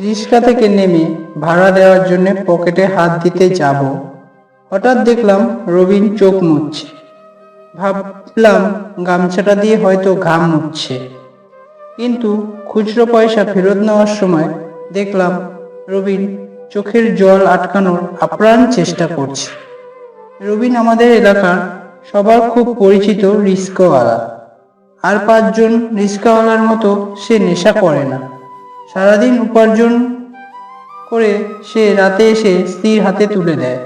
রিক্সা থেকে নেমে ভাড়া দেওয়ার জন্য পকেটে হাত দিতে যাব। হঠাৎ দেখলাম রবিন চোখ মুছছে। ভাবলাম গামছাটা দিয়ে হয়তো ঘাম মুছছে। কিন্তু খুচরো পয়সা ফেরত নেওয়ার সময় দেখলাম রবিন চোখের জল আটকানোর আপ্রাণ চেষ্টা করছে। রবিন আমাদের এলাকার সবার খুব পরিচিত রিস্কাওয়ালা। আর পাঁচজন রিস্কাওয়ালার মতো সে নেশা করে না। সারাদিন উপার্জন করে সে রাতে এসে স্ত্রীর হাতে তুলে দেয়।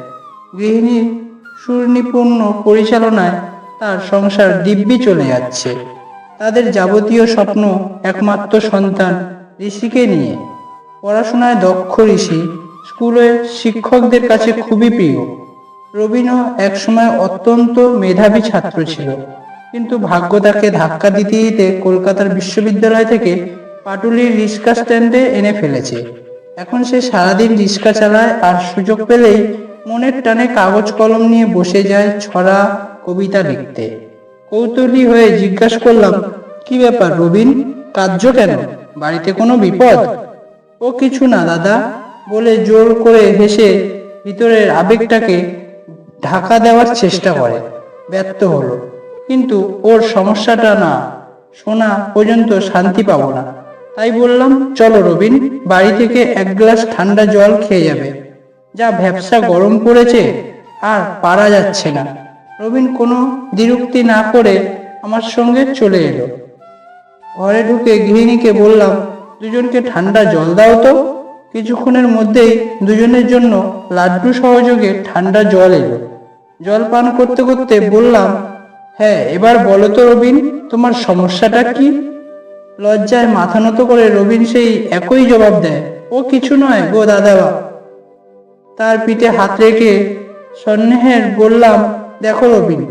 গৃহিণীর সুনিপুণ্য পরিচালনায় তার সংসার দিব্যি চলে যাচ্ছে। তাদের যাবতীয় স্বপ্ন একমাত্র সন্তান ঋষিকে নিয়ে। পড়াশোনায় দক্ষ ঋষি স্কুলের শিক্ষকদের কাছে খুবই প্রিয়। রবিনও একসময় অত্যন্ত মেধাবী ছাত্র ছিল। কিন্তু ভাগ্য তাকে ধাক্কা দিতে দিতে কলকাতার বিশ্ববিদ্যালয় থেকে পাটুলির রিক্সা স্ট্যান্ডে এনে ফেলেছে। এখন সে সারাদিন রিক্সা চালায় আর সুযোগ পেলেই মনের টানে কাগজ কলম নিয়ে বসে যায় ছড়া কবিতা লিখতে। কৌতূহলী হয়ে জিজ্ঞাসা করলাম, কি ব্যাপার রবিন? কার্য কেন? বাড়িতে কোনো বিপদ? ও কিছু না, দাদা। বলে জোর করে হেসে ভিতরের আবেগটাকে ঢাকা দেওয়ার চেষ্টা করে। ব্যর্থ হলো। কিন্তু ওর সমস্যাটা না শোনা পর্যন্ত শান্তি পাবো না। তাই বললাম, চলো রবিন, বাড়ি থেকে এক গ্লাস ঠান্ডা জল খেয়ে যাবে। যা ভ্যাবসা গরম পড়েছে আর পারা যাচ্ছে না। রবিন কোনো দ্বিরুক্তি না করে আমার সঙ্গে চলে এলো। ঘরে ঢুকে গৃহিণীকে বললাম, দুজনকে ঠান্ডা জল দাও তো। কিছুক্ষণের মধ্যেই দুজনের জন্য লাড্ডু সহযোগে ঠান্ডা জল এলো। জল পান করতে করতে বললাম হ্যাঁ এবার বলো তো রবিন, তোমার সমস্যাটা কি? লজ্জায় মাথা নত করে রবিন সেই একই জবাব দেয়, ও কিছু নয় গো দাদা তার পিঠে হাত রেখে সন্দেহের বললাম, দেখো রবিন,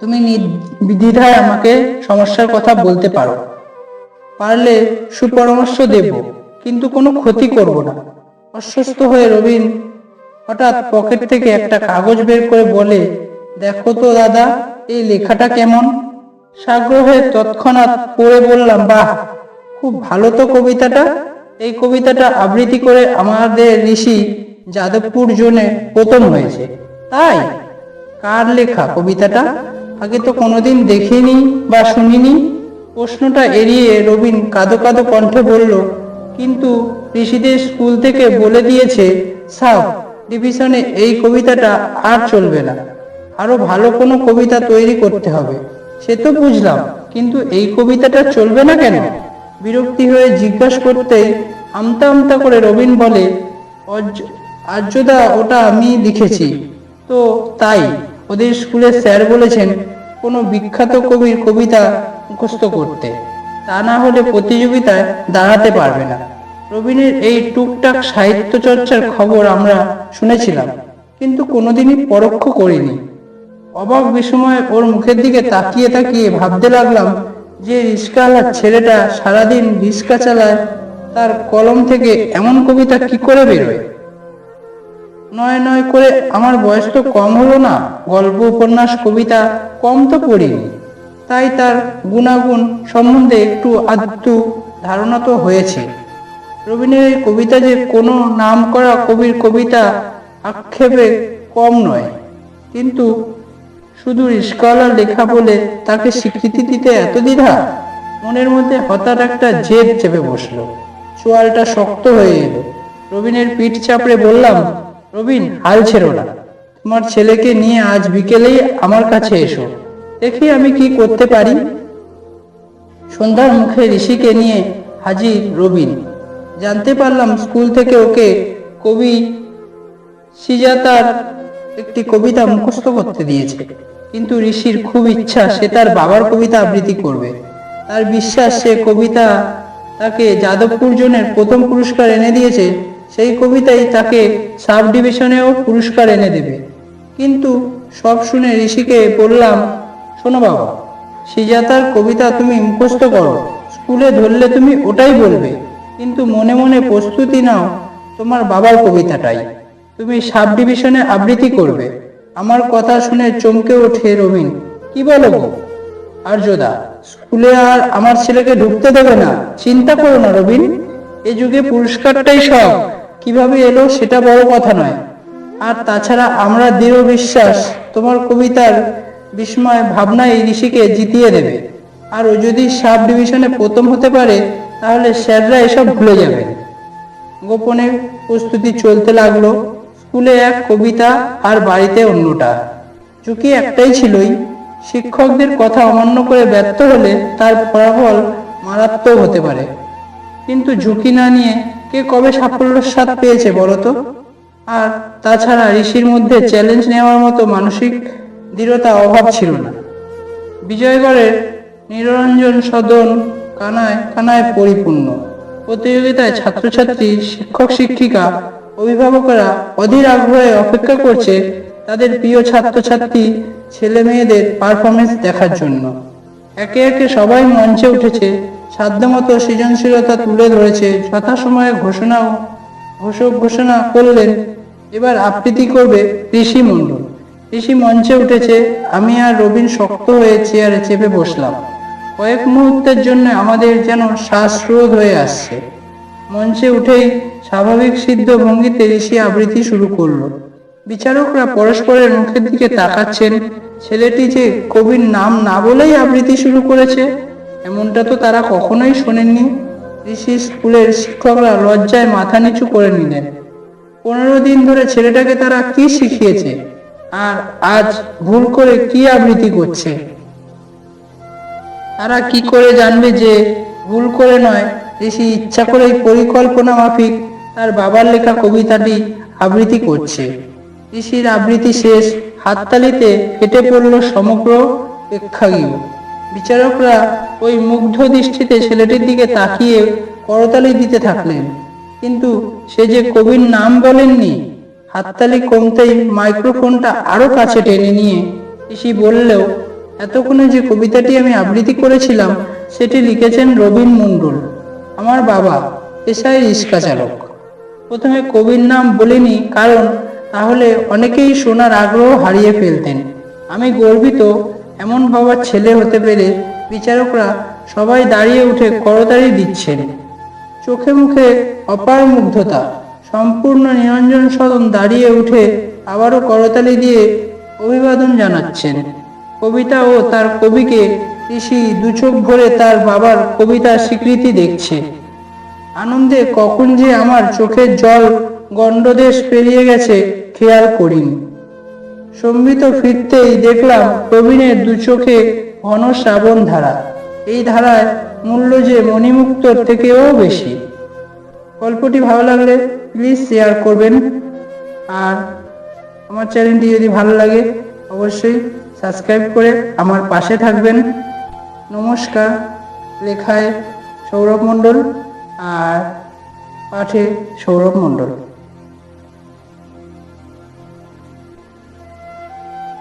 তুমি নির্দ্বিধায় আমাকে সমস্যার কথা বলতে পারো। পারলে সুপরামর্শ দেব, কিন্তু কোনো ক্ষতি করব না। অস্বস্ত হয়ে রবিন হঠাৎ পকেট থেকে একটা কাগজ বের করে বলে, দেখো তো দাদা, এই লেখাটা কেমন? সাগ্রহে তৎক্ষণাৎ পড়ে বললাম, বাহ, খুব ভালো তো কবিতাটা। এই কবিতাটা আবৃত্তি করে আমাদের ঋষি যাদবপুর জোনে প্রথম হয়েছে। তাই, কার লেখা কবিতাটা? আগে তো কোনোদিন দেখিনি বা শুনিনি। প্রশ্নটা এড়িয়ে রবিন কাদো কাদো কণ্ঠে বলল, কিন্তু ঋষিদের স্কুল থেকে বলে দিয়েছে সাব ডিভিশনে এই কবিতাটা আর চলবে না। আরও ভালো কোনো কবিতা তৈরি করতে হবে। সে তো বুঝলাম, কিন্তু এই কবিতাটা চলবে না কেন? বিরক্তি হয়ে জিজ্ঞাসা করতেই আমতা আমতা করে রবিন বলে, "অজ- আর্যদা ওটা আমি লিখেছি। তো তাই ওদের স্কুলে স্যার বলেছেন, কোনো বিখ্যাত কবির কবিতা মুখস্থ করতে। তা না হলে প্রতিযোগিতায় দাঁড়াতে পারবে না। রবিনের এই টুকটাক সাহিত্য চর্চার খবর আমরা শুনেছিলাম, কিন্তু কোনোদিনই পরোক্ষ করিনি। অবাক বিস্ময়ে ওর মুখের দিকে তাকিয়ে তাকিয়ে ভাবতে লাগলাম যে রিস্কাওয়ালার ছেলেটা সারাদিন রিস্কা চালায়, তার কলম থেকে এমন কবিতা কি করে বেরোয়? নয় নয় করে আমার বয়স তো কম হলো না, গল্প, উপন্যাস, কবিতা কম তো পড়িনি। তাই তার গুণাগুণ সম্বন্ধে একটু আধটু ধারণা তো হয়েছে। রবীন্দ্রের এই কবিতা যে কোনো নাম করা কবির কবিতা আক্ষেপে কম নয়, কিন্তু শুধু রিস্কাওয়ালার লেখা বলে তাকে স্বীকৃতি দিতে এত দ্বিধা? মনের মধ্যে হঠাৎ একটা জেদ চেপে বসল। চোয়ালটা শক্ত হয়ে এলো। রবিনের পিঠ চাপড়ে বললাম, রবিন, হাল ছেড়ো না। তোমার ছেলেকে নিয়ে আজ বিকেলেই আমার কাছে এসো। দেখি আমি কি করতে পারি? সন্ধ্যার মুখে ঋষিকে নিয়ে হাজির রবিন। জানতে পারলাম স্কুল থেকে ওকে কবি সিজাতার একটি কবিতা মুখস্থ করতে দিয়েছে। কিন্তু ঋষির খুব ইচ্ছা সে তার বাবার কবিতা আবৃত্তি করবে। তার বিশ্বাস সে কবিতা তাকে যাদবপুর জোনের প্রথম পুরস্কার এনে দিয়েছে, সেই কবিতাই তাকে সাব ডিভিশনেও পুরস্কার এনে দেবে। কিন্তু সব শুনে ঋষিকে বললাম, শোনো বাবা সিজাতার কবিতা তুমি মুখস্থ করো। স্কুলে ধরলে তুমি ওটাই বলবে। কিন্তু মনে মনে প্রস্তুতি নাও তোমার বাবার কবিতাটাই। তুমি সাব ডিভিশনে আবৃত্তি করবে। আমার কথা শুনে চমকে ওঠে রবিন। কি বলো? আর্যদা, স্কুলে আর আমার ছেলেকে ঢুকতে দেবে না। চিন্তা করো না রবিন। এ যুগে পুরস্কারটাই সব। কীভাবে এলো সেটা বড় কথা নয়। আর তাছাড়া আমরা দৃঢ় বিশ্বাস, তোমার কবিতার বিস্ময় ভাবনা এই ঋষিকে জিতিয়ে দেবে। আর ও যদি সাব ডিভিশনে প্রথম হতে পারে, তাহলে স্যাররা এসব ভুলে যাবে। গোপনে প্রস্তুতি চলতে লাগল। স্কুলে এক কবিতা আর বাড়িতে অন্যটা। ঝুঁকি একটাই ছিলই। শিক্ষকদের কথা অমান্য করে ব্যর্থ হলে তার ফলাফল মারাত্মক হতে পারে। কিন্তু ঝুঁকি না নিয়ে কে কবে সাফল্যের স্বাদ পেয়েছে বলো তো? আর তাছাড়া ঋষির মধ্যে চ্যালেঞ্জ নেওয়ার মতো মানসিক দৃঢ়তা অভাব ছিল না। বিজয়গড়ের নিরঞ্জন সদন কানায় কানায় পরিপূর্ণ। প্রতিযোগিতায় ছাত্রছাত্রী, শিক্ষক, শিক্ষিকা অভিভাবকরা অধীর আগ্রহে অপেক্ষা করছে তাদের প্রিয় ছাত্রছাত্রী, ছেলে মেয়েদের পারফরমেন্স দেখার জন্য। একে একে সবাই মঞ্চে উঠেছে, সাধ্যমতো সৃজনশীলতা তুলে ধরেছে, যথাসময়ে ঘোষণা ঘোষক ঘোষণা করলেন, এবার আবৃত্তি করবে ঋষি মণ্ডল। ঋষি মঞ্চে উঠেছে, আমি আর রবিন শক্ত হয়ে চেয়ারে চেপে বসলাম। কয়েক মুহূর্তের জন্য আমাদের যেন শ্বাসরোধ হয়ে আসছে। মঞ্চে উঠেই স্বাভাবিক সিদ্ধ ভঙ্গিতে ঋষি আবৃত্তি শুরু করল। বিচারকরা পরস্পরের মুখের দিকে তাকাচ্ছেন। ছেলেটি যে কবির নাম না বলেই আবৃত্তি শুরু করেছে, এমনটা তো তারা কখনোই শোনেননি। ঋষি স্কুলের শিক্ষকরা লজ্জায় মাথা নিচু করে নিলেন। পনেরো দিন ধরে ছেলেটাকে তারা কি শিখিয়েছে? আর আজ ভুল করে কি আবৃত্তি করছে? তারা কি করে জানবে যে ভুল করে নয়, ঋষি ইচ্ছা করেই পরিকল্পনা মাফিক তার বাবার লেখা কবিতাটি আবৃত্তি করছে। ঋষির আবৃত্তি শেষ, হাততালিতে ফেটে পড়ল সমগ্র প্রেক্ষাগৃহ। বিচারকরা ওই মুগ্ধ দৃষ্টিতে ছেলেটির দিকে তাকিয়ে করতালি দিতে থাকলেন। কিন্তু সে যে কবির নাম বলেননি, হাততালি কমতেই মাইক্রোফোনটা আরও কাছে টেনে নিয়ে ঋষি বললেও, এতক্ষণে যে কবিতাটি আমি আবৃত্তি করেছিলাম, সেটি লিখেছেন রবীন মণ্ডল। আমার বাবা, পেশায় রিক্সা চালক। প্রথমে কবির নাম বলিনি, কারণ তাহলে অনেকেই শোনার আগ্রহ হারিয়ে ফেলতেন। আমি গর্বিত, এমন বাবার ছেলে হতে পেরে বিচারকরা সবাই দাঁড়িয়ে উঠে করতালি দিচ্ছেন। চোখে মুখে অপার মুগ্ধতা, সম্পূর্ণ নিরঞ্জন সদন দাঁড়িয়ে উঠে আবারও করতালি দিয়ে অভিবাদন জানাচ্ছেন। কবিতা ও তার কবিকে ঋষি দুচোখ ভরে তার বাবার কবিতার স্বীকৃতি দেখছে। আনন্দে কখন যে আমার চোখের জল গণ্ডদেশ পেরিয়ে গেছে, খেয়াল করিনি। সম্মিত ফিরতেই দেখলাম প্রবীণের দু চোখে ঘন শ্রাবণ ধারা। এই ধারায় মূল্য যে মণিমুক্তর থেকেও বেশি। গল্পটি ভালো লাগলে প্লিজ শেয়ার করবেন। আর আমার চ্যানেলটি যদি ভালো লাগে, অবশ্যই সাবস্ক্রাইব করে আমার পাশে থাকবেন। নমস্কার, লেখায় সৌরভ মণ্ডল। আর পাঠে সৌরভ মণ্ডল।